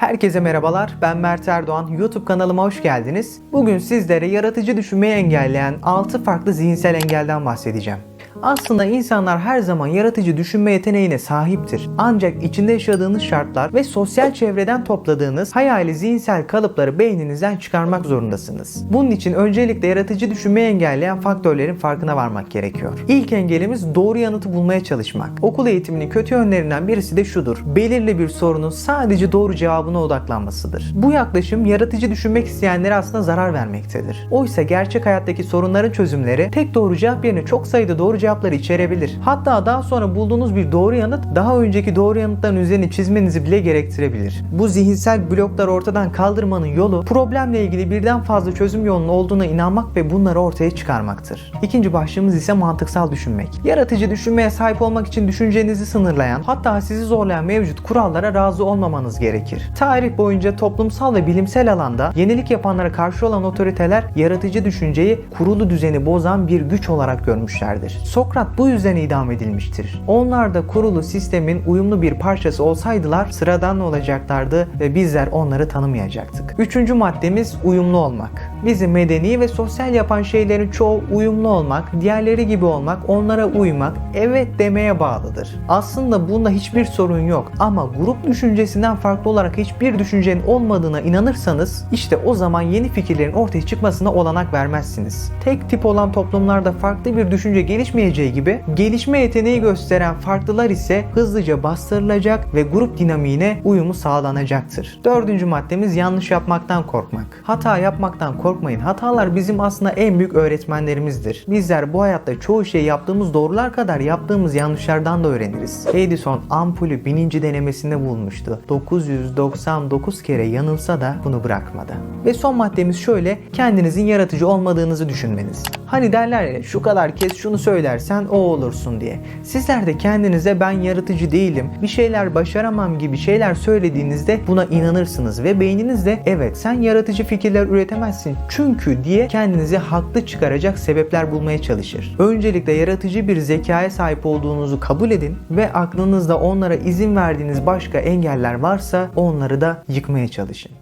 Herkese merhabalar. Ben Mert Erdoğan. YouTube kanalıma hoş geldiniz. Bugün sizlere yaratıcı düşünmeyi engelleyen 6 farklı zihinsel engelden bahsedeceğim. Aslında insanlar her zaman yaratıcı düşünme yeteneğine sahiptir. Ancak içinde yaşadığınız şartlar ve sosyal çevreden topladığınız hayali zihinsel kalıpları beyninizden çıkarmak zorundasınız. Bunun için öncelikle yaratıcı düşünmeyi engelleyen faktörlerin farkına varmak gerekiyor. İlk engelimiz doğru yanıtı bulmaya çalışmak. Okul eğitiminin kötü yönlerinden birisi de şudur. Belirli bir sorunun sadece doğru cevabına odaklanmasıdır. Bu yaklaşım yaratıcı düşünmek isteyenlere aslında zarar vermektedir. Oysa gerçek hayattaki sorunların çözümleri tek doğru cevap yerine çok sayıda doğru cevapları içerebilir. Hatta daha sonra bulduğunuz bir doğru yanıt daha önceki doğru yanıtların üzerini çizmenizi bile gerektirebilir. Bu zihinsel blokları ortadan kaldırmanın yolu problemle ilgili birden fazla çözüm yolunun olduğuna inanmak ve bunları ortaya çıkarmaktır. İkinci başlığımız ise mantıksal düşünmek. Yaratıcı düşünmeye sahip olmak için düşüncenizi sınırlayan hatta sizi zorlayan mevcut kurallara razı olmamanız gerekir. Tarih boyunca toplumsal ve bilimsel alanda yenilik yapanlara karşı olan otoriteler yaratıcı düşünceyi kurulu düzeni bozan bir güç olarak görmüşlerdir. Sokrat bu yüzden idam edilmiştir. Onlar da kurulu sistemin uyumlu bir parçası olsaydılar sıradan olacaklardı ve bizler onları tanımayacaktık. Üçüncü maddemiz uyumlu olmak. Bizi medeni ve sosyal yapan şeylerin çoğu uyumlu olmak, diğerleri gibi olmak, onlara uymak, evet demeye bağlıdır. Aslında bunda hiçbir sorun yok ama grup düşüncesinden farklı olarak hiçbir düşüncenin olmadığına inanırsanız işte o zaman yeni fikirlerin ortaya çıkmasına olanak vermezsiniz. Tek tip olan toplumlarda farklı bir düşünce gelişmeyeceği gibi gelişme yeteneği gösteren farklılar ise hızlıca bastırılacak ve grup dinamiğine uyumu sağlanacaktır. Dördüncü maddemiz yanlış yapmaktan korkmak. Hata yapmaktan korkmayın. Hatalar bizim aslında en büyük öğretmenlerimizdir. Bizler bu hayatta çoğu şey yaptığımız doğrular kadar yaptığımız yanlışlardan da öğreniriz. Edison ampulü bininci denemesinde bulmuştu. 999 kere yanılsa da bunu bırakmadı. Ve son maddemiz şöyle, kendinizin yaratıcı olmadığınızı düşünmeniz. Hani derler ya şu kadar kez şunu söylersen o olursun diye. Sizler de kendinize ben yaratıcı değilim, bir şeyler başaramam gibi şeyler söylediğinizde buna inanırsınız ve beyniniz de evet sen yaratıcı fikirler üretemezsin çünkü diye kendinizi haklı çıkaracak sebepler bulmaya çalışır. Öncelikle yaratıcı bir zekaya sahip olduğunuzu kabul edin ve aklınızda onlara izin verdiğiniz başka engeller varsa onları da yıkmaya çalışın.